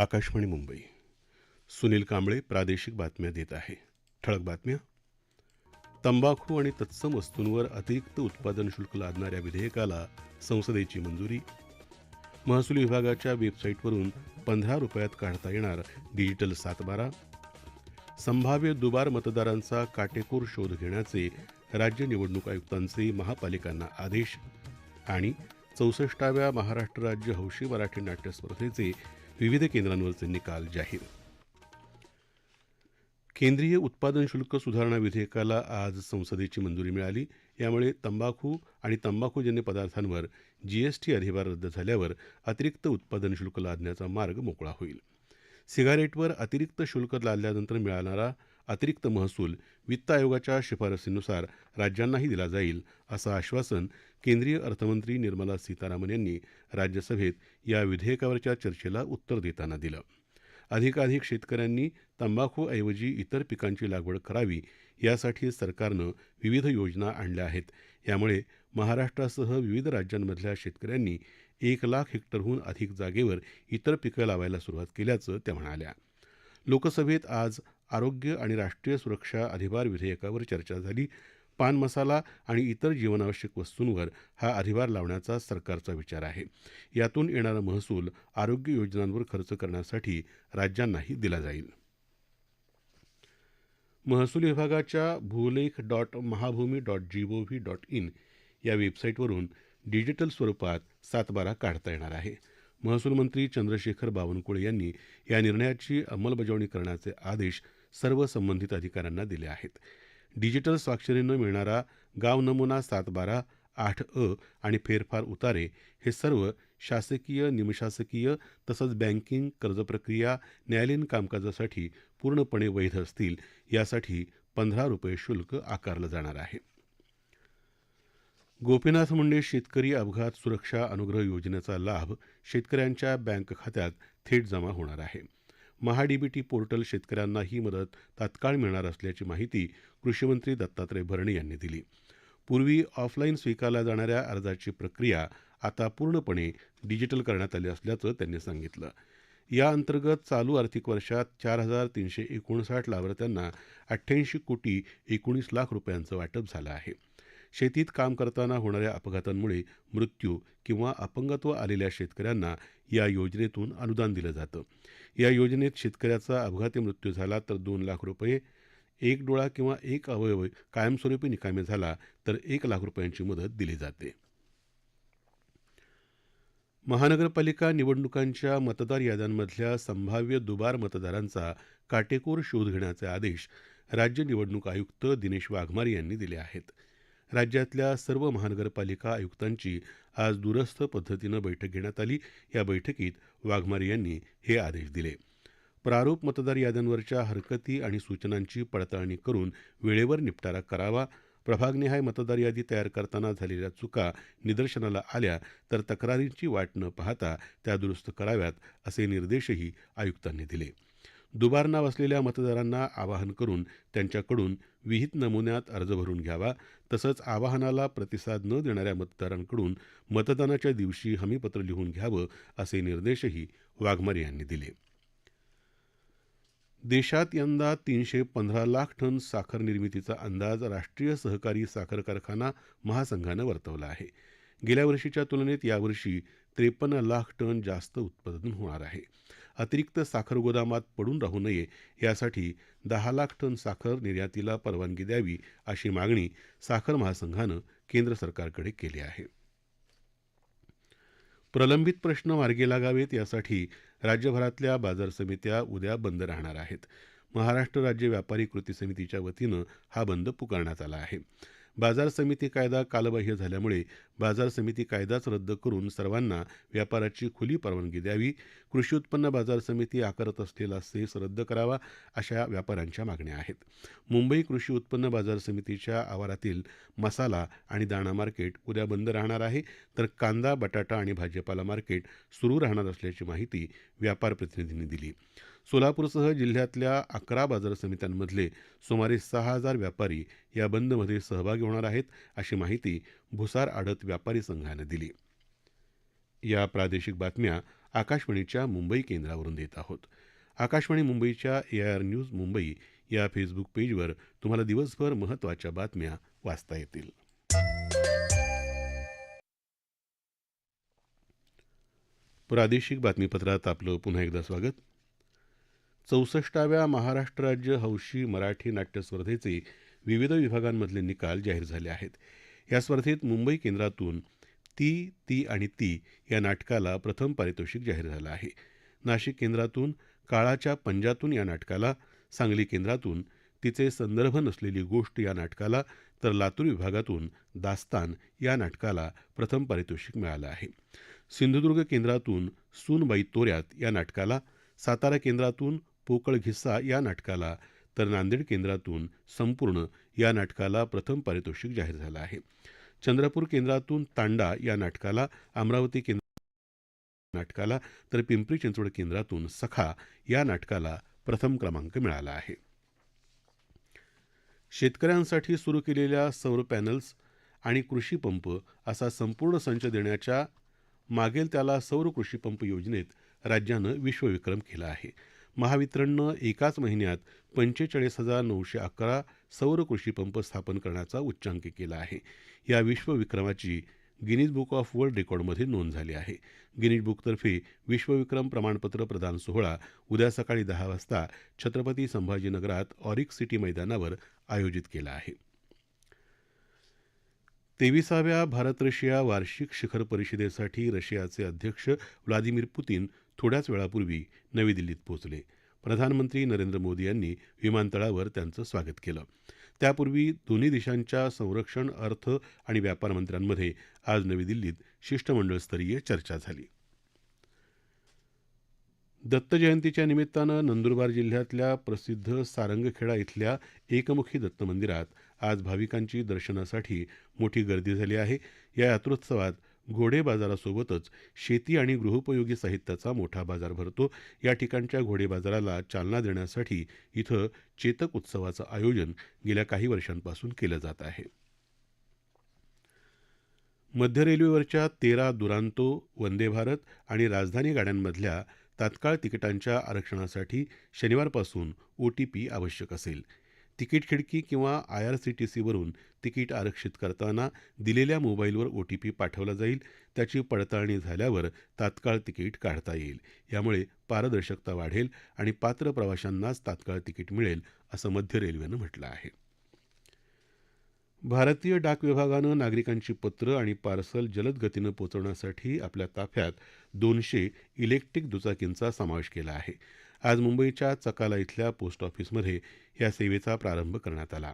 आकाशवाणी मुंबई. सुनील कांबळे प्रादेशिक बातम्या देत आहे. ठळक बातम्या. तंबाखू आणि तत्सम वस्तूंवर अतिरिक्त उत्पादन शुल्क लादणाऱ्या विधेयकाला संसदेची मंजुरी. महसूल विभागाच्या वेबसाईटवरून पंधरा रुपयात काढता येणार डिजिटल सातबारा. संभाव्य दुबार मतदारांचा काटेकोर शोध घेण्याचे राज्य निवडणूक आयुक्तांचे महापालिकांना आदेश. आणि चौसष्टाव्या महाराष्ट्र राज्य हौशी मराठी नाट्य स्पर्धेचे विविध केंद्रांवरचे निकाल जाहीर. केंद्रीय उत्पादन शुल्क सुधारणा विधेयकाला आज संसदेची मंजुरी मिळाली. यामुळे तंबाखू आणि तंबाखूजन्य पदार्थांवर जीएसटी अधिभार रद्द झाल्यावर अतिरिक्त उत्पादन शुल्क लादण्याचा मार्ग मोकळा होईल. सिगारेटवर अतिरिक्त शुल्क लादल्यानंतर मिळणारा अतिरिक्त महसूल वित्त आयोगाच्या शिफारसीनुसार राज्यांनाही दिला जाईल असं आश्वासन केंद्रीय अर्थमंत्री निर्मला सीतारामन यांनी राज्यसभेत या विधेयकावरच्या चर्चेला उत्तर देताना दिलं. अधिकाधिक शेतकऱ्यांनी तंबाखूऐवजी इतर पिकांची लागवड करावी यासाठी सरकारनं विविध योजना आणल्या आहेत. यामुळे महाराष्ट्रासह विविध राज्यांमधल्या शेतकऱ्यांनी एक लाख हेक्टरहून अधिक जागेवर इतर पिकं लावायला सुरुवात केल्याचं त्या म्हणाल्या. लोकसभेत आज आरोग्य आणि राष्ट्रीय सुरक्षा अधिभार विधेयकावर चर्चा झाली. पान मसाला आणि इतर जीवनावश्यक वस्तूंवर हा अधिभार लावण्याचा सरकारचा विचार आहे. यातून येणारा महसूल आरोग्य योजनांवर खर्च करण्यासाठी राज्यांनाही दिला जाईल. महसूल विभागाच्या Bhulekh dot Mahabhumi dot gov dot in या वेबसाईटवरून डिजिटल स्वरूपात सातबारा काढता येणार आहे. महसूल मंत्री चंद्रशेखर बावनकुळे यांनी या निर्णयाची अंमलबजावणी करण्याचे आदेश सर्व संबंधित अधिकाऱ्यांना दिले आहेत. डिजिटल स्वाक्षरीनं मिळणारा गाव नमुना सात बारा आठ अ आणि फेरफार उतारे हे सर्व शासकीय निमशासकीय तसंच बँकिंग कर्ज प्रक्रिया न्यायालयीन कामकाजासाठी पूर्णपणे वैध असतील यासाठी पंधरा रुपये शुल्क आकारलं जाणार आहे. गोपीनाथ मुंडे शेतकरी अपघात सुरक्षा अनुग्रह योजनेचा लाभ शेतकऱ्यांच्या बँक खात्यात थेट जमा होणार आहे. महाडीबीटी पोर्टल शेतकऱ्यांना ही मदत तात्काळ मिळणार असल्याची माहिती कृषीमंत्री दत्तात्रय भरणे यांनी दिली. पूर्वी ऑफलाईन स्वीकारल्या जाणाऱ्या अर्जाची प्रक्रिया आता पूर्णपणे डिजिटल करण्यात आली असल्याचं त्यांनी सांगितलं. या अंतर्गत चालू आर्थिक वर्षात चार हजार तीनशे एकोणसाठ लाभार्थ्यांना अठ्ठ्याऐंशी कोटी एकोणीस लाख रुपयांचं वाटप झालं आहे. शेतीत काम करताना होणाऱ्या अपघातांमुळे मृत्यू किंवा अपंगत्व आलेल्या शेतकऱ्यांना या योजनेतून अनुदान दिलं जातं. या योजनेत शेतकऱ्याचा अपघाती मृत्यू झाला तर दोन लाख रुपये एक डोळा किंवा एक अवयव कायमस्वरूपी निकामी झाला तर एक लाख रुपयांची मदत दिली जाते. महानगरपालिका निवडणुकांच्या मतदार याद्यांमधल्या संभाव्य दुबार मतदारांचा काटेकोर शोध घेण्याचे आदेश राज्य निवडणूक आयुक्त दिनेश वाघमारे यांनी दिले आहेत. राज्यातल्या सर्व महानगरपालिका आयुक्तांची आज दूरस्थ पद्धतीनं बैठक घेण्यात आली. या बैठकीत वाघमारे यांनी हे आदेश दिले. प्रारूप मतदार याद्यांवरच्या हरकती आणि सूचनांची पडताळणी करून वेळेवर निपटारा करावा. प्रभागनिहाय मतदार यादी तयार करताना झालेल्या चुका निदर्शनाला आल्या तर तक्रारींची वाट न पाहता त्या दुरुस्त कराव्यात असे निर्देशही आयुक्तांनी दिले. दुबार नाव असलेल्या मतदारांना आवाहन करून त्यांच्याकडून विहित नमुन्यात अर्ज भरून घ्यावा. तसंच आवाहनाला प्रतिसाद न देणाऱ्या मतदारांकडून मतदानाच्या दिवशी हमीपत्र लिहून घ्यावं असे निर्देशही वाघमारे यांनी दिले. देशात यंदा तीनशे पंधरा लाख टन साखर निर्मितीचा अंदाज राष्ट्रीय सहकारी साखर कारखाना महासंघानं वर्तवला आहे. गेल्या वर्षीच्या तुलनेत यावर्षी त्रेपन्न लाख टन जास्त उत्पादन होणार आहे. अतिरिक्त साखर गोदामात पडून राहू नये यासाठी दहा लाख टन साखर निर्यातीला परवानगी द्यावी अशी मागणी साखर महासंघानं केंद्र सरकारकडे केली आहे. प्रलंबित प्रश्न मार्गी लागावेत यासाठी राज्यभरातल्या बाजार समित्या उद्या बंद राहणार आहेत. महाराष्ट्र राज्य व्यापारी कृती समितीच्या वतीनं हा बंद पुकारण्यात आला आहे. बाजार समिती कायदा कालबाह्य झाल्यामुळे बाजार समिती कायदाच रद्द करून सर्वांना व्यापाराची खुली परवानगी द्यावी कृषी उत्पन्न बाजार समिती आकारत असलेला सेस रद्द करावा अशा व्यापाऱ्यांच्या मागण्या आहेत. मुंबई कृषी उत्पन्न बाजार समितीच्या आवारातील मसाला आणि दाणा मार्केट उद्या बंद राहणार आहे तर कांदा बटाटा आणि भाजीपाला मार्केट सुरू राहणार असल्याची माहिती व्यापार प्रतिनिधींनी दिली. सोलापूरसह जिल्ह्यातल्या अकरा बाजार समित्यांमधले सुमारे सहा हजार व्यापारी या बंदमध्ये सहभागी होणार आहेत अशी माहिती भुसार आडत व्यापारी संघानं दिली. या प्रादेशिक बातम्या आकाशवाणीच्या मुंबई केंद्रावरून देत आहोत. आकाशवाणी मुंबईच्या A I R news Mumbai या फेसबुक पेजवर तुम्हाला दिवसभर महत्त्वाच्या बातम्या वाचता येतील. प्रादेशिक बातमीपत्रात आपलं पुन्हा एकदा स्वागत. चौसष्टाव्या महाराष्ट्र राज्य हौशी मराठी नाट्य स्पर्धेचे विविध विभागांमधले निकाल जाहीर झाले आहेत. या स्पर्धेत मुंबई केंद्रातून ती ती आणि ती या नाटकाला प्रथम पारितोषिक जाहीर झालं आहे. नाशिक केंद्रातून काळाच्या पंजातून या नाटकाला सांगली केंद्रातून तिचे संदर्भ नसलेली गोष्ट या नाटकाला तर लातूर विभागातून दास्तान या नाटकाला प्रथम पारितोषिक मिळालं आहे. सिंधुदुर्ग केंद्रातून सूनबाई तोऱ्यात या नाटकाला सातारा केंद्रातून पोकळ घिस्सा या नाटकाला तर नांदेड केंद्रातून संपूर्ण या नाटकाला प्रथम पारितोषिक जाहीर झालं आहे. चंद्रपूर केंद्रातून तांडा या नाटकाला अमरावती केंद्र नाटकाला तर पिंपरी चिंचवड केंद्रातून सखा या नाटकाला प्रथम क्रमांक मिळाला आहे. शेतकऱ्यांसाठी सुरू केलेल्या सौर पॅनल्स आणि कृषी पंप असा संपूर्ण संच देण्याच्या मागेल त्याला सौर कृषी पंप योजनेत राज्यानं विश्वविक्रम केला आहे. महावितरणनं एकाच महिन्यात पंचेचाळीस हजार नऊशे अकरा सौर कृषी पंप स्थापन करण्याचा उच्चांक केला आहे. या विश्वविक्रमाची गिनीज बुक ऑफ वर्ल्ड रेकॉर्डमध्ये नोंद झाली आहे. गिनीज बुकतर्फे विश्वविक्रम प्रमाणपत्र प्रदान सोहळा उद्या सकाळी दहा वाजता छत्रपती संभाजीनगरात ऑरिक सिटी मैदानावर आयोजित केला आहे. तेविसाव्या भारत रशिया वार्षिक शिखर परिषदेसाठी रशियाचे अध्यक्ष व्लादिमीर पुतीन थोड्याच वेळापूर्वी नवी दिल्लीत पोहोचले. प्रधानमंत्री नरेंद्र मोदी यांनी विमानतळावर त्यांचं स्वागत केलं. त्यापूर्वी दोन्ही देशांच्या संरक्षण अर्थ आणि व्यापार मंत्र्यांमध्ये आज नवी दिल्लीत शिष्टमंडळस्तरीय चर्चा झाली. दत्त जयंतीच्या निमित्तानं नंदुरबार जिल्ह्यातल्या प्रसिद्ध सारंगखेडा इथल्या एकमुखी दत्त मंदिरात आज भाविकांची दर्शनासाठी मोठी गर्दी झाली आहे. या यात्रोत्सवात घोडे बाजारासोबतच शेती आणि गृहोपयोगी साहित्याचा मोठा बाजार भरतो. या ठिकाणच्या घोडे बाजाराला चालना देण्यासाठी इथं चेतक उत्सवाचं आयोजन गेल्या काही वर्षांपासून केलं जात आहे. मध्य रेल्वेवरच्या तेरा दुरांतो वंदे भारत आणि राजधानी गाड्यांमधल्या तात्काळ तिकिटांच्या आरक्षणासाठी शनिवारपासून ओ टी पी आवश्यक असेल. तिकीट खिडकी किंवा आय आर सी टी सीवरून तिकीट आरक्षित करताना दिलेल्या मोबाईलवर ओ टी पी पाठवला जाईल. त्याची पडताळणी झाल्यावर तात्काळ तिकीट काढता येईल. यामुळे पारदर्शकता वाढेल आणि पात्र प्रवाशांनाच तात्काळ तिकीट मिळेल असं मध्य रेल्वेनं म्हटलं आहे. भारतीय डाक विभागानं नागरिकांची पत्र आणि पार्सल जलद गतीनं पोचवण्यासाठी आपल्या ताफ्यात दोनशे इलेक्ट्रिक दुचाकींचा समावेश केला आहे. आज मुंबईच्या चकाला इथल्या पोस्ट ऑफिसमध्ये या सेवेचा प्रारंभ करण्यात आला.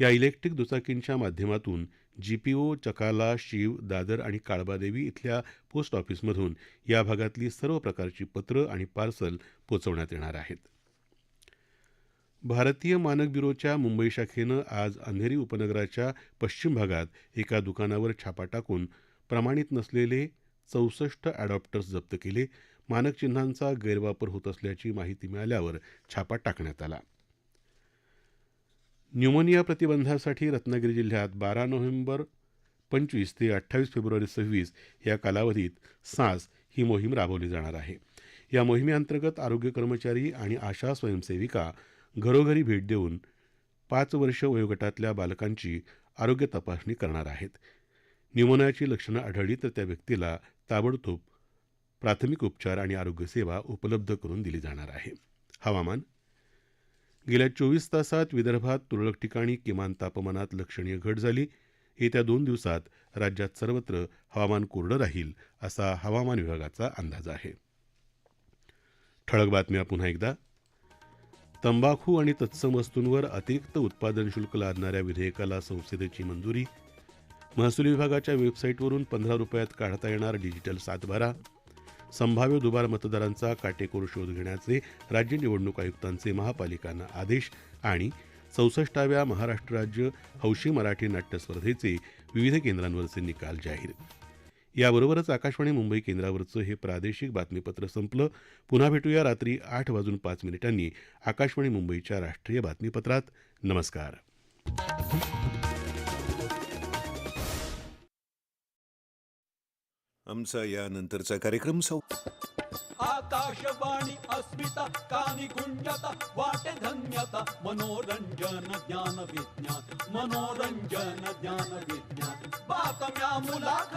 या इलेक्ट्रिक दुचाकींच्या माध्यमातून जीपीओ चकाला शीव दादर आणि काळबादेवी इथल्या पोस्ट ऑफिसमधून या भागातली सर्व प्रकारची पत्र आणि पार्सल पोचवण्यात येणार आहेत. भारतीय मानक ब्युरोच्या मुंबई शाखेनं आज अंधेरी उपनगराच्या पश्चिम भागात एका दुकानावर छापा टाकून प्रमाणित नसलेले चौसष्ट अॅडॉप्टर्स जप्त केले मानक चिन्हांचा गैरवापर होत असल्याची माहिती मिळाल्यावर छापा टाकण्यात आला. न्यूमोनिया प्रतिबंधासाठी रत्नागिरी जिल्ह्यात बारा नोव्हेंबर पंचवीस ते अठ्ठावीस फेब्रुवारी सव्वीस या कालावधीत सास ही मोहीम राबवली जाणार आहे. या मोहिमेअंतर्गत आरोग्य कर्मचारी आणि आशा स्वयंसेविका घरोघरी भेट देऊन पाच वर्ष वयोगटातल्या बालकांची आरोग्य तपासणी करणार आहेत. न्यूमोनियाची लक्षणं आढळली तर त्या व्यक्तीला ताबडतोब प्राथमिक उपचार आणि आरोग्यसेवा उपलब्ध करून दिली जाणार आहे. हवामान. गेल्या चोवीस तासात विदर्भात तुरळक ठिकाणी किमान तापमानात लक्षणीय घट झाली. येत्या दोन दिवसात राज्यात सर्वत्र हवामान कोरडं राहील असा हवामान विभागाचा अंदाज आहे. ठळक बातम्या पुन्हा एकदा. तंबाखू आणि तत्सम वस्तूंवर अतिरिक्त उत्पादन शुल्क लादणाऱ्या विधेयकाला संसदेची मंजुरी. महसूल विभागाच्या वेबसाईटवरून पंधरा रुपयात काढता येणार डिजिटल सातबारा. संभाव्य दुबार मतदारांचा काटेकोर शोध घेण्याचे राज्य निवडणूक आयुक्तांचे महापालिकांना आदेश आणि चौसष्टाव्या महाराष्ट्र राज्य हौशी मराठी नाट्य स्पर्धेचे विविध केंद्रांवरचे निकाल जाहीर. याबरोबरच आकाशवाणी मुंबई केंद्रावरचं हे प्रादेशिक बातमीपत्र संपलं. पुन्हा भेटूया रात्री आठ वाजून पाच मिनिटांनी आकाशवाणी मुंबईच्या राष्ट्रीय बातमीपत्रात. नमस्कार. आमचा यानंतरचा कार्यक्रम सौ आकाशवाणी अस्मिता कानी गुंजता वाटे धन्यता मनोरंजन ज्ञान विज्ञान मनोरंजन ज्ञान विज्ञान. बातम्या मुलाखत